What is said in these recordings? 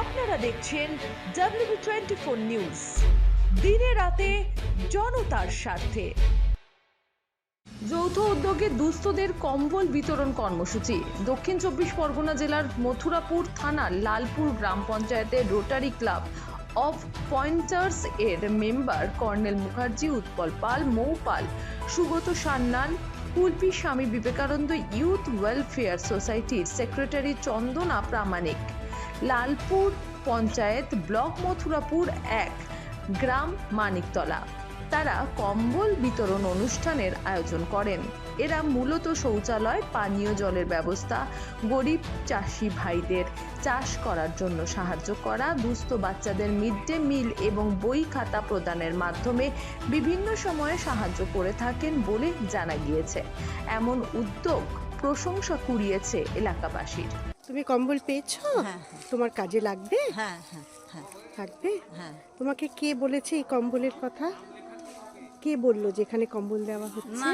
আপনারা দেখছেন W twenty four news দিনে রাতে জনতার স্বার্থে। যৌথ উদ্যোগে দুস্থদের কম্বল বিতরণ কর্মসূচি। দক্ষিণ চব্বিশ পরগনা জেলার মথুরাপুর থানার লালপুর গ্রাম পঞ্চায়েতের রোটারি ক্লাব অফ পয়েন্টার্স এর member colonel Mukherjee, Utpal Pal, Mou Pal Sugata Sanyal, Kulpi Swami Vivekananda, youth welfare সোসাইটির সেক্রেটারি চন্দনা প্রামাণিক। লালপুর পঞ্চায়েত ব্লক মথুরাপুর এক, গ্রাম মানিকতলা। তারা কম্বল বিতরণ অনুষ্ঠানের আয়োজন করেন। এরা মূলত শৌচালয়, পানীয় জলের ব্যবস্থা, গরিব চাষি ভাইদের চাষ করার জন্য সাহায্য করা, দুস্থ বাচ্চাদের মিড ডে মিল এবং বই খাতা প্রদানের মাধ্যমে বিভিন্ন সময়ে সাহায্য করে থাকেন বলে জানা গিয়েছে। এমন উদ্যোগ প্রশংসা কুড়িয়েছে এলাকাবাসীর। তুমি কম্বল পেয়েছ? হ্যাঁ, তোমার কাজে লাগবে? হ্যাঁ হ্যাঁ হ্যাঁ। লাগবে? হ্যাঁ। তোমাকে কে বলেছে এই কম্বলের কথা? কে বলল যে এখানে কম্বল দেওয়া হচ্ছে?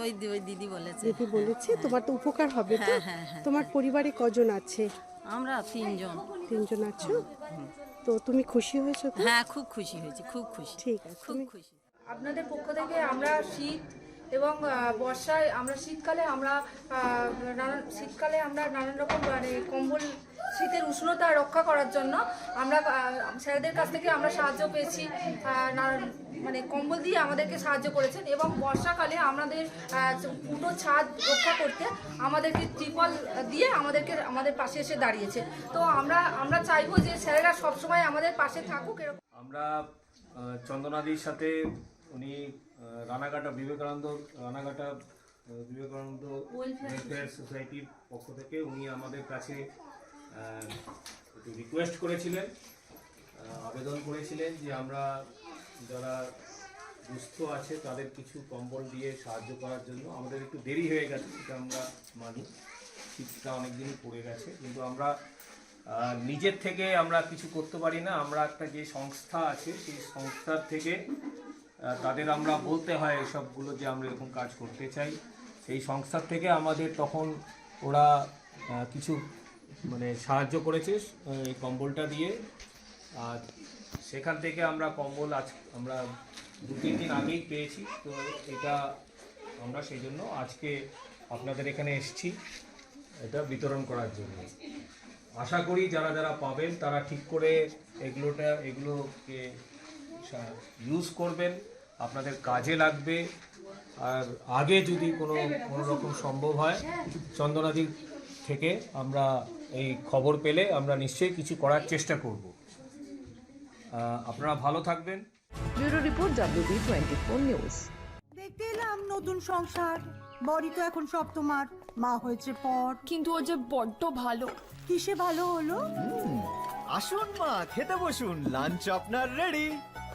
ওই ওই দিদি বলেছে। দিদি বলেছে তোমার তো উপকার হবে তো। হ্যাঁ, হ্যাঁ, হ্যাঁ, তোমার পরিবারে কজন আছে? আমরা তিনজন। তিনজন আছো? তো তুমি খুশি হয়েছো হ্যাঁ খুব খুশি হয়েছি খুব খুশি। ঠিক আছে খুব খুশি। আপনাদের পক্ষ থেকে আমরা শীত এবং বর্ষায় আমরা শীতকালে আমরা নানান, শীতকালে আমরা নানান রকম মানে কম্বল শীতের উষ্ণতা রক্ষা করার জন্য আমরা স্যারদের কাছ থেকে আমরা সাহায্য পেয়েছি মানে কম্বল দিয়ে আমাদেরকে সাহায্য করেছেন এবং বর্ষাকালে আমাদের পুরো ছাদ রক্ষা করতে আমাদেরকে ত্রিপল দিয়ে আমাদেরকে, আমাদের পাশে এসে দাঁড়িয়েছে। তো আমরা আমরা চাইব যে স্যারেরা সবসময় আমাদের পাশে থাকুক, এরকম। আমরা চন্দনাদির সাথে উনি রানাঘাটা বিবেকানন্দ রানাঘাটা বিবেকানন্দ ওয়েলফেয়ার সোসাইটির পক্ষ থেকে উনি আমাদের কাছে একটু রিকোয়েস্ট করেছিলেন আবেদন করেছিলেন যে আমরা যারা দুস্থ আছে তাদের কিছু কম্বল দিয়ে সাহায্য করার জন্য আমাদের একটু দেরি হয়ে গেছে সেটা আমরা মানি শীতটা অনেকদিনই পড়ে গেছে কিন্তু আমরা নিজের থেকে আমরা কিছু করতে পারি না আমরা একটা যে সংস্থা আছে সেই সংস্থার থেকে তাদের আমরা বলতে হয় এসবগুলো যে আমরা এরকম কাজ করতে চাই। সেই সংস্থার থেকে আমাদের তখন ওরা কিছু মানে সাহায্য করেছে এই কম্বলটা দিয়ে। আর সেখান থেকে আমরা কম্বল আজ, আমরা দু তিন দিন আগেই পেয়েছি। তো এটা আমরা সেই জন্য আজকে আপনাদের এখানে এসেছি। এটা বিতরণ করার জন্য। আশা করি যারা যারা পাবেন, তারা ঠিক করে এগুলোটা, এগুলোকে ইউজ করবেন আপনাদের কাজে লাগবে। আর আগে যদি কোনো কোনো রকম সম্ভব হয় চন্দনাদির থেকে আমরা এই খবর পেলে আমরা নিশ্চয়ই কিছু করার চেষ্টা করব। আপনারা ভালো থাকবেন। Bureau report WB twenty four news. দেখতে এলাম নতুন সংসার। বড়ি তো এখন সব তোমার মা হয়েছে পর। কিন্তু ও যে বড্ড ভালো। কিসে ভালো হলো? আসুন মা খেতে বসুন। লাঞ্চ আপনার রেডি